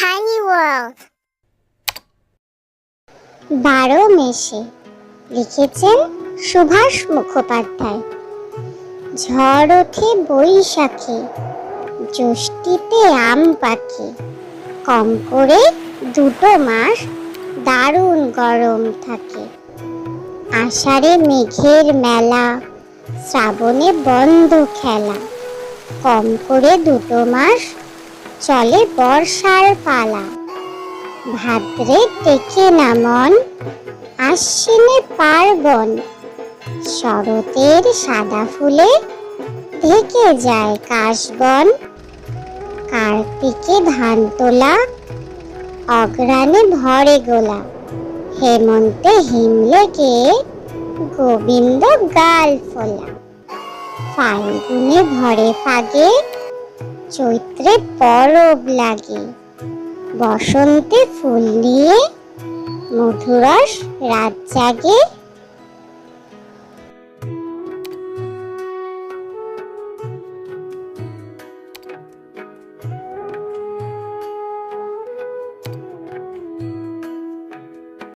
tiny world. বারো মেশে লিখেছেন সুভাষ মুখোপাধ্যায়। ঝড় ওঠে বৈশাখে জ্যৈষ্ঠীতে আম পাখি কম করে দুটো মাস দারুণ গরম থাকে। আষাঢ়ে মেঘের মেলা, শ্রাবণে বন্ধ খেলা। কম করে দুটো মাস চলে বর্ষার পালা। ভাদ্রে টেকে না মন, আশ্বিনে পার্বণ। শরতের সাদা ফুলে ঢেকে যায় কাশবন। কার্তিকে ধান তোলা অগ্রাণে ভরে গোলা। হেমন্তে হিমলেকে গোবিন্দ গাল ফোলা। ফাল্গুনে ভরে ফাগে চৈত্রে পরব লাগে। বসন্তে ফুল দিয়ে মধুরস রাত জাগে।